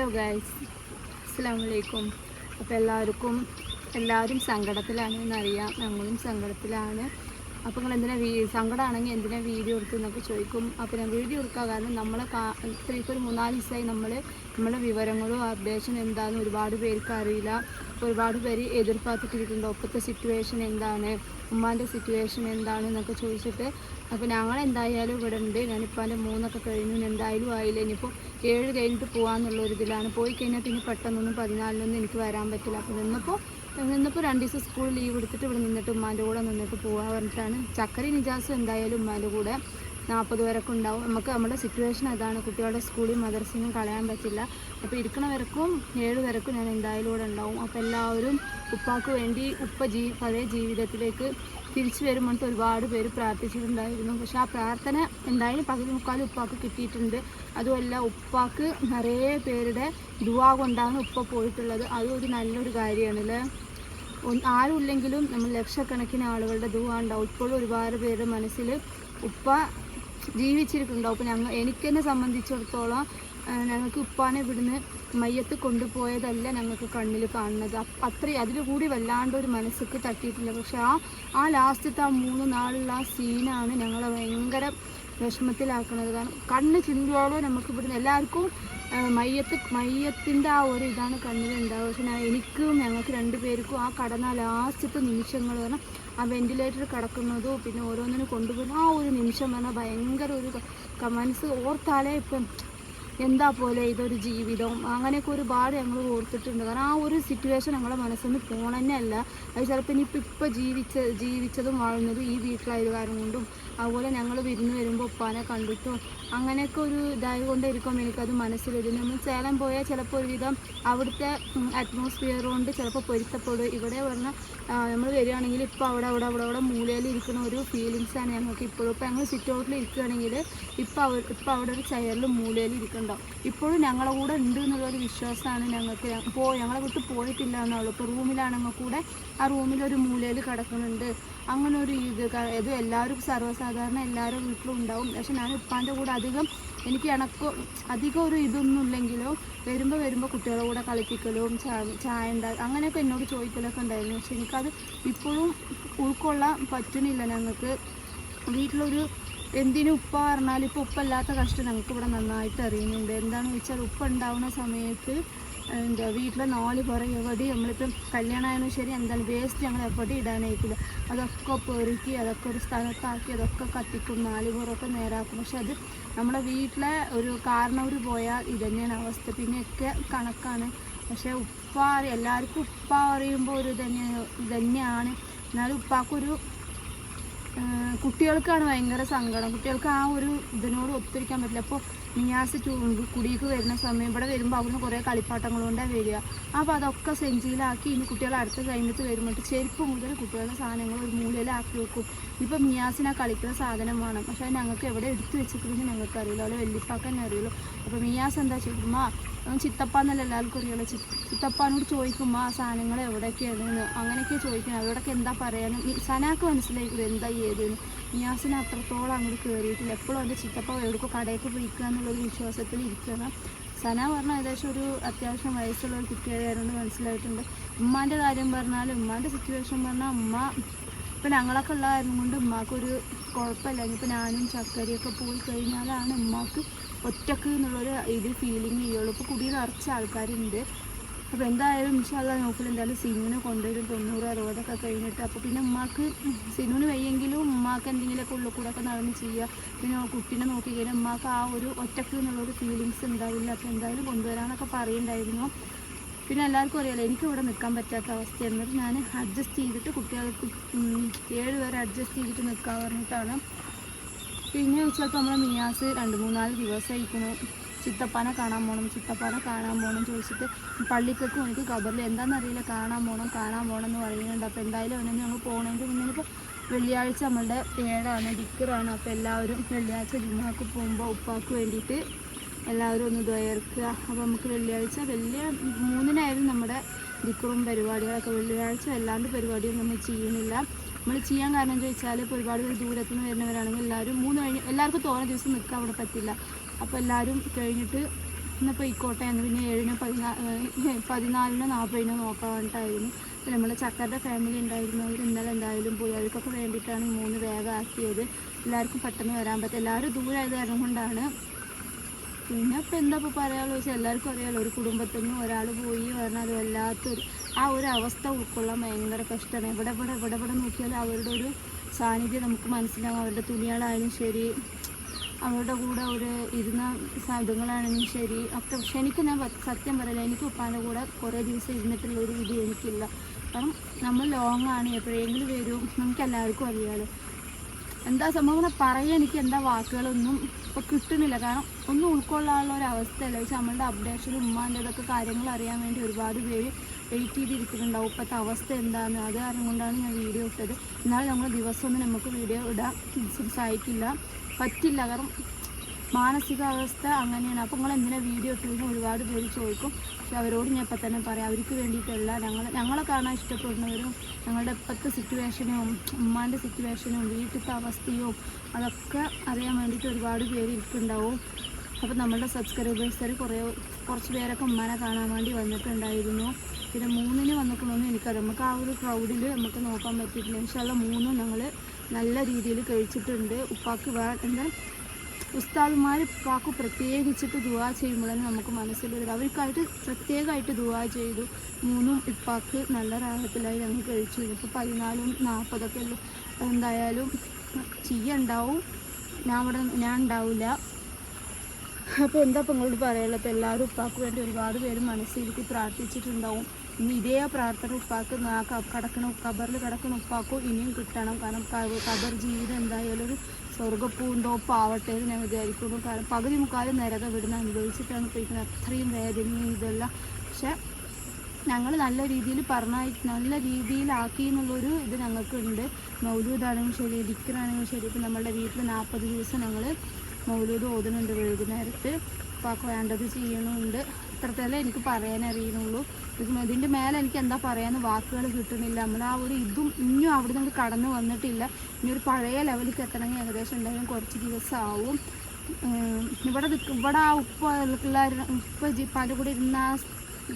Hello guys അസ്സാം വലൈക്കും അപ്പോൾ എല്ലാവർക്കും എല്ലാവരും സങ്കടത്തിലാണ് എന്നറിയാം. ഞങ്ങളും സങ്കടത്തിലാണ്. അപ്പോൾ നിങ്ങൾ എന്തിനാ വീ സങ്കടമാണെങ്കിൽ എന്തിനാ വീഡിയോ എടുത്തു എന്നൊക്കെ ചോദിക്കും. അപ്പോൾ ഞാൻ വീഡിയോ എടുക്കുക കാരണം നമ്മളെ കാ ഇത്ര ഇപ്പോൾ ഒരു മൂന്നാൽ ദിവസമായി നമ്മൾ നമ്മളെ വിവരങ്ങളും അപ്ഡേഷൻ എന്താണെന്ന് ഒരുപാട് പേർക്ക് അറിയില്ല. ഒരുപാട് പേര് എതിർപ്പാത്തിട്ടിരിക്കുന്നുണ്ട് ഒപ്പത്തെ സിറ്റുവേഷൻ എന്താണ്? ഉമ്മാന്റെ സിറ്റുവേഷൻ എന്താണ് എന്നൊക്കെ ചോദിച്ചിട്ട് അപ്പോൾ ഞങ്ങൾ എന്തായാലും ഇവിടെ ഉണ്ട്. ഞാനിപ്പോൾ എന്റെ മൂന്നൊക്കെ കഴിഞ്ഞു. എന്തായാലും ആയില്ല. ഇനിയിപ്പോൾ ഏഴ് കഴിഞ്ഞിട്ട് പോകാമെന്നുള്ള ഒരു ഇതിലാണ്. പോയി കഴിഞ്ഞാൽ പിന്നെ പെട്ടെന്നൊന്നും പതിനാലിനൊന്നും എനിക്ക് വരാൻ പറ്റില്ല. അപ്പോൾ നിന്നപ്പോൾ നിന്നപ്പോൾ രണ്ട് ദിവസം സ്കൂൾ ലീവ് എടുത്തിട്ട് ഇവിടെ നിന്നിട്ട് ഉമ്മാന്റെ കൂടെ നിന്നിട്ട് പോകാൻ പറഞ്ഞിട്ടാണ്. ചക്കരി നിജാസും എന്തായാലും ഉമ്മാന്റെ കൂടെ നാൽപ്പത് പേരൊക്കെ ഉണ്ടാവും. നമുക്ക് നമ്മുടെ സിറ്റുവേഷൻ അതാണ്. കുട്ടികളുടെ സ്കൂളിൽ മദർസിനും കളയാൻ പറ്റില്ല. അപ്പോൾ ഇരിക്കണ വരക്കും ഏഴ് വരക്കും ഞാൻ എന്തായാലും ഇവിടെ ഉണ്ടാവും. അപ്പോൾ എല്ലാവരും ഉപ്പാക്ക് വേണ്ടി ഉപ്പ ജീ പഴയ ജീവിതത്തിലേക്ക് തിരിച്ചു വരുമ്പോഴത്തെ ഒരുപാട് പേര് പ്രാർത്ഥിച്ചിട്ടുണ്ടായിരുന്നു. പക്ഷെ ആ പ്രാർത്ഥന എന്തായാലും പകുതി മുക്കാലും ഉപ്പാക്ക് കിട്ടിയിട്ടുണ്ട്. അതുമല്ല ഉപ്പാക്ക് നിറയെ പേരുടെ ദുവാ കൊണ്ടാണ് ഉപ്പ പോയിട്ടുള്ളത്. അതും ഒരു നല്ലൊരു കാര്യമാണ് അല്ലേ? ഇല്ലെങ്കിലും ആരുമില്ലെങ്കിലും നമ്മൾ ലക്ഷക്കണക്കിന് ആളുകളുടെ ദുവാ ഉണ്ടാവും. ഇപ്പോഴും ഒരുപാട് പേരുടെ മനസ്സിൽ ഉപ്പ ജീവിച്ചിരിക്കുന്നുണ്ടാവും അപ്പോൾ ഞങ്ങൾ എനിക്കെന്നെ സംബന്ധിച്ചിടത്തോളം ഞങ്ങൾക്ക് ഉപ്പാനെ ഇവിടുന്ന് മയ്യത്ത് കൊണ്ടുപോയതല്ല ഞങ്ങൾക്ക് കണ്ണിൽ കാണുന്നത്. അത്രയും അതിൽ കൂടി വല്ലാണ്ട് ഒരു മനസ്സിക്ക് തട്ടിയിട്ടില്ല പക്ഷെ ആ ആ ലാസ്റ്റത്തെ ആ മൂന്ന് നാളുള്ള ആ സീനാണ് ഞങ്ങളെ ഭയങ്കര വിഷമത്തിലാക്കുന്നത് കാരണം കണ്ണ് ചിന്തിയോളം നമുക്ക് ഇവിടുന്ന് എല്ലാവർക്കും മയ്യത്ത് മയ്യത്തിന്റെ ആ ഒരു ഇതാണ് കണ്ണിലുണ്ടാവുക. പക്ഷെ എനിക്കും ഞങ്ങൾക്ക് രണ്ടുപേർക്കും ആ കടന്ന ലാസ്റ്റത്തെ നിമിഷങ്ങൾ പറഞ്ഞാൽ ആ വെന്റിലേറ്റർ കിടക്കുന്നതും പിന്നെ ഓരോന്നിനും കൊണ്ടുപോകുന്ന ആ ഒരു നിമിഷം പറഞ്ഞാൽ ഭയങ്കര ഒരു മനസ്സ് ഓർത്താലേ ഇപ്പം എന്താ പോലെ ഇതൊരു ജീവിതം? അങ്ങനെയൊക്കെ ഒരുപാട് ഞങ്ങൾ ഓർത്തിട്ടുണ്ട്. കാരണം ആ ഒരു സിറ്റുവേഷൻ ഞങ്ങളെ മനസ്സിൽ നിന്ന് പോകണ തന്നെ അല്ല അത് ചിലപ്പോൾ ഇനിയിപ്പോൾ ഇപ്പോൾ ജീവിച്ച ജീവിച്ചതും വാഴുന്നതും ഈ വീട്ടിലായത് കാരണം കൊണ്ടും അതുപോലെ ഞങ്ങൾ വിരുന്ന് വരുമ്പോൾ ഉപ്പാനെ കണ്ടിട്ടും അങ്ങനെയൊക്കെ ഒരു ഇതായത് കൊണ്ടായിരിക്കും എനിക്കത് മനസ്സിലൊരു നമ്മൾ സേലം പോയാൽ ചിലപ്പോൾ ഒരുവിധം അവിടുത്തെ അറ്റ്മോസ്ഫിയർ കൊണ്ട് ചിലപ്പോൾ പൊരുത്തപ്പെടും. ഇവിടെ പറഞ്ഞാൽ നമ്മൾ വരികയാണെങ്കിൽ ഇപ്പോൾ അവിടെ അവിടെ അവിടെ അവിടെ മൂലയിൽ ഇരിക്കുന്ന ഒരു ഫീലിങ്സാണ് ഞങ്ങൾക്ക് ഇപ്പോഴും. ഇപ്പോൾ ഞങ്ങൾ സിറ്റ് ഔട്ടിൽ ഇരിക്കുകയാണെങ്കിൽ ഇപ്പോൾ ഇപ്പോൾ അവിടെ ഒരു ചെയറിൽ മൂലയിൽ ഇരിക്കുന്നുണ്ടാവും ഇപ്പോഴും ഞങ്ങളെ കൂടെ ഉണ്ട് എന്നുള്ളൊരു വിശ്വാസമാണ് ഞങ്ങൾക്ക്. പോ ഞങ്ങളെ വിട്ട് പോയിട്ടില്ല എന്നുള്ളൂ. ഇപ്പോൾ റൂമിലാണെങ്കിൽ കൂടെ. ആ റൂമിലൊരു മൂലയിൽ കിടക്കുന്നുണ്ട്. അങ്ങനെ ഒരു ഇത് ഇത് എല്ലാവരും സർവസാധാരണ എല്ലാവരും വീട്ടിലും ഉണ്ടാവും. പക്ഷെ ഞാൻ ഉപ്പാന്റെ കൂടെ അധികം എനിക്ക് ഇണക്കോ അധികം ഒരു ഇതൊന്നും ഇല്ലെങ്കിലും വരുമ്പോൾ വരുമ്പോൾ കുട്ടികളുടെ കൂടെ കളിപ്പിക്കലും ചായ ഉണ്ടാകും അങ്ങനെയൊക്കെ എന്നോട് ചോദിക്കലൊക്കെ ഉണ്ടായിരുന്നു. പക്ഷെ എനിക്കത് ഇപ്പോഴും ഉൾക്കൊള്ളാൻ പറ്റുന്നില്ല ഞങ്ങൾക്ക്. വീട്ടിലൊരു എന്തിനും ഉപ്പ പറഞ്ഞാൽ ഇപ്പോൾ ഉപ്പല്ലാത്ത കഷ്ടം ഞങ്ങൾക്ക് ഇവിടെ നന്നായിട്ട് അറിയുന്നുണ്ട്. എന്താണെന്ന് വെച്ചാൽ ഉപ്പ ഉണ്ടാവുന്ന സമയത്ത് എന്താ വീട്ടിലെ നാല് പുറ എവിടെ നമ്മളിപ്പം കല്യാണമായാലും ശരി എന്തായാലും വേസ്റ്റ് ഞങ്ങൾ എവിടെ ഇടാനായിട്ടില്ല. അതൊക്കെ പെറുക്കി അതൊക്കെ ഒരു സ്ഥലത്താക്കി അതൊക്കെ കത്തിക്കും നാല് പുറമൊക്കെ നേരാക്കും. പക്ഷെ അത് നമ്മുടെ വീട്ടിലെ ഒരു കാരണവർ പോയാൽ ഇത് തന്നെയാണ് അവസ്ഥ. പിന്നെയൊക്കെ കണക്കാണ്. പക്ഷേ ഉപ്പ എല്ലാവർക്കും ഉപ്പ പറയുമ്പോൾ ഒരു ഇതന്നെ ഇതന്നെയാണ് എന്നാലും ഉപ്പാക്കൊരു കുട്ടികൾക്കാണ് ഭയങ്കര സങ്കടം. കുട്ടികൾക്ക് ആ ഒരു ഇതിനോട് ഒത്തിരിക്കാൻ പറ്റില്ല. അപ്പോൾ നിയാസ് കുടിയേക്ക് വരുന്ന സമയം ഇവിടെ വരുമ്പോൾ അവിടുന്ന് കുറേ കളിപ്പാട്ടങ്ങൾ കൊണ്ടാണ് വരിക. അപ്പോൾ അതൊക്കെ സെഞ്ചിയിലാക്കി ഇനി കുട്ടികൾ അടുത്ത കഴിഞ്ഞിട്ട് വരുമ്പോൾ ചെരുപ്പ് മുതൽ കുട്ടികളുടെ സാധനങ്ങൾ ഒരു മൂലയിലാക്കി വെക്കും. ഇപ്പം മിയാസിനാ കളിക്കുന്ന സാധനം വേണം. പക്ഷേ അത് ഞങ്ങൾക്ക് എവിടെ എടുത്തു വെച്ചിട്ടുണ്ടെന്ന് ഞങ്ങൾക്ക് അറിയില്ല അതുപോലെ വെല്ലിപ്പാക്ക് തന്നെ അറിയുള്ളൂ. അപ്പോൾ മിയാസ് എന്താ അവൻ ചിത്തപ്പാന്നല്ല എല്ലാവർക്കും അറിയുള്ളൂ. ചി ചിത്തപ്പാനോട് ചോദിക്കുമ്പോൾ ആ സാധനങ്ങൾ എവിടെയൊക്കെയാണ് അങ്ങനെയൊക്കെ ചോദിക്കുന്നത്. അവരോടൊക്കെ എന്താ പറയാനും സനാക്ക് മനസ്സിലായിക്കില്ല എന്താ ഏതെന്ന് നിയാസിന് അത്രത്തോളം അങ്ങോട്ട് കയറിയിട്ടില്ല എപ്പോഴും അവന്റെ ചിത്തപ്പ എവിടേക്കോ കടയൊക്കെ പോയിക്കുക എന്നുള്ളൊരു വിശ്വാസത്തിൽ ഇരിക്കുകയാണ്. സന പറഞ്ഞാൽ ഏകദേശം ഒരു അത്യാവശ്യം വയസ്സുള്ള ഒരു കുട്ടിയായതുകൊണ്ട് മനസ്സിലായിട്ടുണ്ട്. ഉമ്മാന്റെ കാര്യം പറഞ്ഞാൽ ഉമ്മാന്റെ സിറ്റുവേഷൻ പറഞ്ഞാൽ ഉമ്മ ഇപ്പം ഞങ്ങളൊക്കെ ഉള്ള കൊണ്ട് ഉമ്മാക്കൊരു കുഴപ്പമില്ല. ഇനിയിപ്പോൾ ഞാനും ചക്കരയൊക്കെ പോയി കഴിഞ്ഞാലാണ് ഉമ്മാക്ക് ഒറ്റയ്ക്ക് എന്നുള്ളൊരു ഇത് ഫീലിംഗ് ചെയ്യുള്ളൂ. ഇപ്പോൾ കുടിയിൽ നിറച്ച ആൾക്കാരുണ്ട്. അപ്പോൾ എന്തായാലും ഇൻഷാല്ല നോക്കില്ല എന്തായാലും സിനുവിനെ കൊണ്ടുവരും. തൊണ്ണൂറ് അറുപതൊക്കെ കഴിഞ്ഞിട്ട് അപ്പോൾ പിന്നെ ഉമ്മാക്ക് സിനുവിന് വയ്യെങ്കിലും ഉമ്മാക്ക് എന്തെങ്കിലുമൊക്കെ ഉള്ളിൽ കൂടെ ഒക്കെ നടന്ന് ചെയ്യുക. പിന്നെ കുട്ടീനെ നോക്കി കഴിഞ്ഞാൽ ഉമ്മാക്ക് ആ ഒരു ഒറ്റയ്ക്ക് എന്നുള്ളൊരു ഫീലിങ്സ് ഉണ്ടാവില്ല. അപ്പോൾ എന്തായാലും കൊണ്ടുവരാനൊക്കെ പറയുണ്ടായിരുന്നു പിന്നെ എല്ലാവർക്കും അറിയാലോ എനിക്ക് ഇവിടെ നിൽക്കാൻ പറ്റാത്ത അവസ്ഥ എന്നിട്ട് ഞാൻ അഡ്ജസ്റ്റ് ചെയ്തിട്ട് കുട്ടികൾക്ക് ഏഴ് പേരെ അഡ്ജസ്റ്റ് ചെയ്തിട്ട് നിൽക്കാൻ പറഞ്ഞിട്ടാണ്. പിന്നെ വെച്ചാൽ നമ്മൾ മിയാസ് രണ്ട് മൂന്നാൽ ദിവസമായിരിക്കുന്നു ചിത്തപ്പാനെ കാണാൻ പോകണം ചിത്തപ്പാനെ കാണാൻ പോകണം ചോദിച്ചിട്ട് പള്ളിക്കൊക്കെ എനിക്ക് ഖബറിൽ എന്താണെന്നറിയില്ല കാണാൻ പോകണം കാണാൻ പോകണം എന്ന് പറയുന്നുണ്ട്. അപ്പോൾ എന്തായാലും അവനെ ഞങ്ങൾ പോകണമെങ്കിൽ ഇപ്പോൾ വെള്ളിയാഴ്ച നമ്മളുടെ ഏഴാണ് ഡിക്കറാണ് അപ്പോൾ എല്ലാവരും വെള്ളിയാഴ്ച ജുമാക്ക് പോകുമ്പോൾ ഉപ്പാക്ക് വേണ്ടിയിട്ട് എല്ലാവരും ഒന്ന് ദ്വയർക്കുക അപ്പോൾ നമുക്ക് വെള്ളിയാഴ്ച വലിയ മൂന്നിനായാലും നമ്മുടെ ദിക്കറും പരിപാടികളൊക്കെ വെള്ളിയാഴ്ച അല്ലാണ്ട് പരിപാടിയൊന്നും നമ്മൾ ചെയ്യുന്നില്ല. നമ്മൾ ചെയ്യാൻ കാരണം ചോദിച്ചാൽ ഇപ്പോൾ ഒരുപാട് പേര് ദൂരത്തുനിന്ന് വരുന്നവരാണെങ്കിൽ എല്ലാവരും മൂന്ന് കഴിഞ്ഞ് എല്ലാവർക്കും തോന്നുന്ന ദിവസം നിൽക്കാൻ അവിടെ പറ്റില്ല. അപ്പോൾ എല്ലാവരും കഴിഞ്ഞിട്ട് ഇന്ന് പോയിക്കോട്ടെ എന്ന് പിന്നെ ഏഴിന് പതിനാ പതിനാലിന് നാൽപ്പതിന് നോക്കാൻ വേണ്ടിയിട്ടായിരുന്നു നമ്മുടെ ചക്കരുടെ ഫാമിലി ഉണ്ടായിരുന്നു. അവർ ഇന്നലെ എന്തായാലും പോയി. അവർക്കൊക്കെ വേണ്ടിയിട്ടാണ് മൂന്ന് വേഗം ആക്കിയത്. എല്ലാവർക്കും പെട്ടെന്ന് വരാൻ പറ്റും എല്ലാവരും ദൂരമായത് കാരണം കൊണ്ടാണ്. പിന്നെ ഇപ്പം എന്താ ഇപ്പോൾ പറയാമല്ലോ വെച്ചാൽ എല്ലാവർക്കും അറിയാമല്ലോ ഒരു കുടുംബത്തിൽ നിന്ന് ഒരാൾ പോയി പറഞ്ഞാൽ വല്ലാത്തൊരു ആ ഒരു അവസ്ഥ ഉൾക്കൊള്ളാൻ ഭയങ്കര കഷ്ടമാണ്. എവിടെ എവിടെ എവിടെ എവിടെ നോക്കിയാലും അവരുടെ ഒരു സാന്നിധ്യം നമുക്ക് മനസ്സിലാവും. അവരുടെ തുണികളായാലും ശരി അവരുടെ കൂടെ ഒരു ഇരുന്ന സാധനങ്ങളാണെങ്കിലും ശരി. ഒക്കെ പക്ഷെ എനിക്ക് ഞാൻ സത്യം പറയില്ല എനിക്ക് ഉപ്പാന്റെ കൂടെ കുറേ ദിവസം ഇരുന്നിട്ടുള്ള ഒരു ഇത് എനിക്കില്ല. കാരണം നമ്മൾ ലോങ് ആണ് എപ്പോഴെങ്കിലും വരും. നമുക്ക് എല്ലാവർക്കും അറിയാമല്ലോ എന്താ സംഭവം പറയാൻ എനിക്ക് എന്താ വാക്കുകളൊന്നും ഇപ്പോൾ കിട്ടുന്നില്ല. കാരണം ഒന്നും ഉൾക്കൊള്ളാനുള്ള ഒരു അവസ്ഥയല്ല. പക്ഷെ നമ്മളുടെ അപ്ഡേഷനും ഉമ്മാന്റെ ഇതൊക്കെ കാര്യങ്ങൾ അറിയാൻ വേണ്ടി ഒരുപാട് പേര് വെയിറ്റ് ചെയ്തിരിക്കുന്നുണ്ടാവും. ഇപ്പോഴത്തെ അവസ്ഥ എന്താണെന്ന് അത് കാരണം കൊണ്ടാണ് ഞാൻ വീഡിയോ ഇട്ടത്. എന്നാൽ നമ്മൾ ദിവസമൊന്നും നമുക്ക് വീഡിയോ ഇടാൻ സഹായിക്കില്ല പറ്റില്ല. കാരണം മാനസികാവസ്ഥ അങ്ങനെയാണ്. അപ്പോൾ നിങ്ങൾ എന്തിനാ വീഡിയോ ഇട്ടതെന്ന് ഒരുപാട് പേര് ചോദിക്കും. പക്ഷെ അവരോട് ഞാൻ ഇപ്പം തന്നെ പറയാം. അവർക്ക് വേണ്ടിയിട്ടല്ല. ഞങ്ങൾ ഞങ്ങളെ കാണാൻ ഇഷ്ടപ്പെടുന്നവരും ഞങ്ങളുടെ ഇപ്പോഴത്തെ സിറ്റുവേഷനും ഉമ്മാന്റെ സിറ്റുവേഷനും വീട്ടിലത്തെ അവസ്ഥയും അതൊക്കെ അറിയാൻ വേണ്ടിയിട്ട് ഒരുപാട് പേര് ഇരിക്കുന്നുണ്ടാവും അപ്പോൾ നമ്മളുടെ സബ്സ്ക്രൈബേഴ്സിൽ കുറേ കുറച്ച് പേരൊക്കെ ഉമ്മാനെ കാണാൻ വേണ്ടി വന്നിട്ടുണ്ടായിരുന്നു. പിന്നെ മൂന്നിന് വന്നിട്ടുണ്ടെന്ന് എനിക്കറിയാം. നമുക്ക് ആ ഒരു ക്രൗഡിൽ നമുക്ക് നോക്കാൻ പറ്റിയിട്ടില്ല. ഇൻഷാല്ല മൂന്നും ഞങ്ങൾ നല്ല രീതിയിൽ കഴിച്ചിട്ടുണ്ട്. ഉപ്പാക്ക് വേ എന്താ ഉസ്താദുമാർ കാക്ക് പ്രത്യേകിച്ചിട്ട് ദുവാ ചെയ്യുമ്പോഴാണ് നമുക്ക് മനസ്സിലൊരു അവർക്കായിട്ട് പ്രത്യേകമായിട്ട് ദുവാ ചെയ്തു. മൂന്നും ഇപ്പാക്ക് നല്ല റാഹത്തിലായി ഞങ്ങൾ കഴിച്ചു. ഇപ്പോൾ പതിനാലും നാൽപ്പതൊക്കെ എന്തായാലും ചീയ ഉണ്ടാവും ഞാൻ ഇവിടെ ഞാൻ ഉണ്ടാവില്ല അപ്പോൾ എന്താ ഇപ്പം നിങ്ങളോട് പറയാനുള്ളത്? എല്ലാവരും ഉപ്പാക്ക് വേണ്ടി ഒരുപാട് പേര് മനസ്സിരുത്തി പ്രാർത്ഥിച്ചിട്ടുണ്ടാവും. ഇനി ഇതേ പ്രാർത്ഥന ഉപ്പാക്ക് ക- കിടക്കണ ഖബറിൽ കിടക്കണ ഉപ്പാക്കും ഇനിയും കിട്ടണം. കാരണം കബർ ജീവിതം എന്തായാലും ഒരു സ്വർഗപ്പൂന്തോപ്പാവട്ടെ എന്ന് ഞാൻ വിചാരിക്കുന്നു. കാരണം പകുതി മുക്കാലും നരക വിടുന്ന അനുഭവിച്ചിട്ടാണ് പോയിരിക്കുന്നത്. അത്രയും വേദനയും ഇതെല്ലാം. പക്ഷെ ഞങ്ങൾ നല്ല രീതിയിൽ പറഞ്ഞ നല്ല രീതിയിലാക്കി എന്നുള്ളൊരു ഇത് ഞങ്ങൾക്കുണ്ട്. മൗലൂദാണെങ്കിലും ശരി ഡിക്കറാണെങ്കിലും ശരി. ഇപ്പം നമ്മളുടെ വീട്ടിൽ നാൽപ്പത് ദിവസം ഞങ്ങൾ മൗലൂദ് ഓതുന്നുണ്ട് വൈകുന്നേരത്ത്. ഉപ്പാക്ക് വേണ്ടത് ചെയ്യണമുണ്ട് ഇത്രത്തല്ലേ എനിക്ക് ഇതിന്റെ ഇതിന്റെ മേലെ എനിക്ക് എന്താ പറയാന്ന് വാക്കുകൾ കിട്ടുന്നില്ല. നമ്മൾ ആ ഒരു ഇതും ഇനിയും അവിടെ നിന്ന് കടന്നു വന്നിട്ടില്ല. ഇനി ഒരു പഴയ ലെവലിലേക്ക് എത്തണമെങ്കിൽ ഏകദേശം എന്തായാലും കുറച്ച് ദിവസമാവും. ഇവിടെ ഇവിടെ ആ ഉപ്പ് ഉള്ള ഉപ്പ ജിപ്പാന്റെ കൂടെ ഇരുന്ന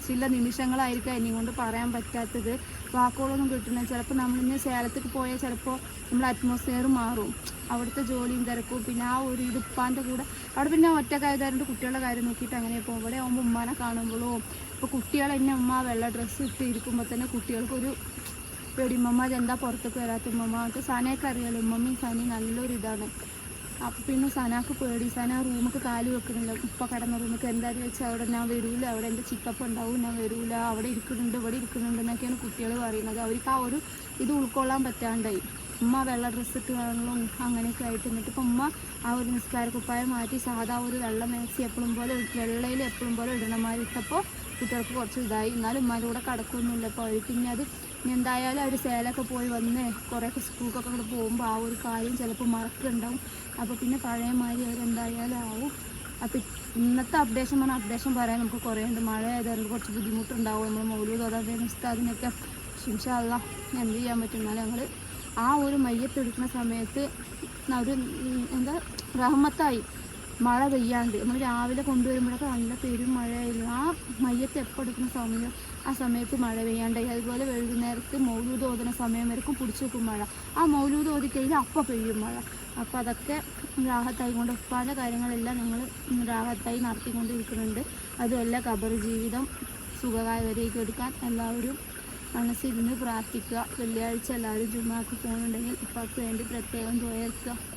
ചില നിമിഷങ്ങളായിരിക്കും എന്നെ കൊണ്ട് പറയാൻ പറ്റാത്തത്. വാക്കുകളൊന്നും കിട്ടുന്നില്ല. ചിലപ്പോൾ നമ്മളിന്ന് സേലത്തേക്ക് പോയാൽ ചിലപ്പോൾ നമ്മൾ അറ്റ്മോസ്ഫിയർ മാറും. അവിടുത്തെ ജോലിയും തിരക്കും. പിന്നെ ആ ഒരു ഇത് ഉപ്പാന്റെ കൂടെ അവിടെ പിന്നെ ഒറ്റക്കായതായതുകൊണ്ട് കുട്ടികളുടെ കാര്യം നോക്കിയിട്ട് അങ്ങനെ പോകും. ഇവിടെ ആകുമ്പോൾ ഉമ്മാനെ കാണുമ്പോഴോ ഇപ്പോൾ കുട്ടികൾ എന്നെ ഉമ്മ വെള്ള ഡ്രസ്സ് ഇട്ട് ഇരിക്കുമ്പോൾ തന്നെ കുട്ടികൾക്കൊരു പേടി. എന്താ പുറത്തേക്ക് വരാത്ത ഉമ്മമ്മ അത് സനയൊക്കെ അറിയാലോ? ഉമ്മമ്മയും സനയും നല്ലൊരു ഇതാണ് അപ്പം പിന്നെ സനാക്ക് പേടി. സന റൂമൊക്കെ കാൽ വെക്കുന്നില്ല ഉപ്പ കടന്ന റൂമൊക്കെ എന്താണെന്ന് വെച്ചാൽ അവിടെ ഞാൻ വരൂല. അവിടെ എന്റെ ചിക്കപ്പ് ഉണ്ടാവും ഞാൻ വരൂല. അവിടെ ഇരിക്കുന്നുണ്ട് ഇവിടെ ഇരിക്കുന്നുണ്ട് എന്നൊക്കെയാണ് കുട്ടികൾ പറയുന്നത്. അവർക്ക് ആ ഒരു ഇത് ഉൾക്കൊള്ളാൻ പറ്റാണ്ടായി. ഉമ്മ വെള്ള ഡ്രസ്സ് ഇട്ട് കാണണം അങ്ങനെയൊക്കെ ആയിട്ട്. എന്നിട്ട് ഇപ്പം ഉമ്മ ആ ഒരു നിസ്കാര കുപ്പായം മാറ്റി സാധാ ഒരു വെള്ള മാക്സി എപ്പോഴും പോലെ വെള്ളയിൽ എപ്പോഴും പോലെ ഇടണമാതിരി ഇട്ടപ്പോൾ കുട്ടികൾക്ക് കുറച്ച് ഇതായി. എന്നാലും ഉമ്മാന്റെ കൂടെ കിടക്കൊന്നുമില്ല. അപ്പോൾ അവർക്ക് ഇനി അത് എന്തായാലും അവർ സേലൊക്കെ പോയി വന്ന് കുറേയൊക്കെ സ്കൂൾക്കൊക്കെ കൂടെ പോകുമ്പോൾ ആ ഒരു കാര്യം ചിലപ്പോൾ മറക്കുന്നുണ്ടാവും അപ്പോൾ പിന്നെ പഴയമാതിരി അവരെന്തായാലും ആവും. അപ്പം ഇന്നത്തെ അപ്ഡേഷൻ പറഞ്ഞാൽ അപ്ഡേഷൻ പറയാൻ നമുക്ക് കുറേ ഉണ്ട്. മഴ ആയതുകൊണ്ട് കുറച്ച് ബുദ്ധിമുട്ടുണ്ടാവും. നമ്മൾ മൗലൂദ് അതായത് ഉസ്താദിനൊക്കെ. ശിംഷല്ല എന്ത് ചെയ്യാൻ പറ്റും? ഞങ്ങൾ ആ ഒരു മയ്യത്തെടുക്കുന്ന സമയത്ത് ഒരു എന്താ റഹ്മത്തായി. മഴ പെയ്യാണ്ട്. നമ്മൾ രാവിലെ കൊണ്ടുവരുമ്പോഴൊക്കെ നല്ല പെരും മഴയായിരുന്നു. ആ മയ്യത്ത് എപ്പോൾ എടുക്കുന്ന സമയം? ആ സമയത്ത് മഴ പെയ്യാണ്ടായി. അതുപോലെ വൈകുന്നേരത്ത് മൗലൂദ് ഓതുന്ന സമയം വരെക്കും പിടിച്ചു വെക്കും മഴ. ആ മൗലൂദ് ഓതി കഴിഞ്ഞാൽ അപ്പം പെയ്യും മഴ. അപ്പോൾ അതൊക്കെ രാഹത്തായി കൊണ്ട് ഉപ്പാന്റെ കാര്യങ്ങളെല്ലാം ഞങ്ങൾ രാഹത്തായി നടത്തിക്കൊണ്ടിരിക്കുന്നുണ്ട്. അതുമല്ല ഖബർ ജീവിതം സുഖകായവരേക്ക് എടുക്കാൻ എല്ലാവരും മനസ്സിരുന്ന് പ്രാർത്ഥിക്കുക. വെള്ളിയാഴ്ച എല്ലാവരും ജുമാക്ക് പോകുന്നുണ്ടെങ്കിൽ ഇപ്പം വേണ്ടി പ്രത്യേകം പോയേക്കുക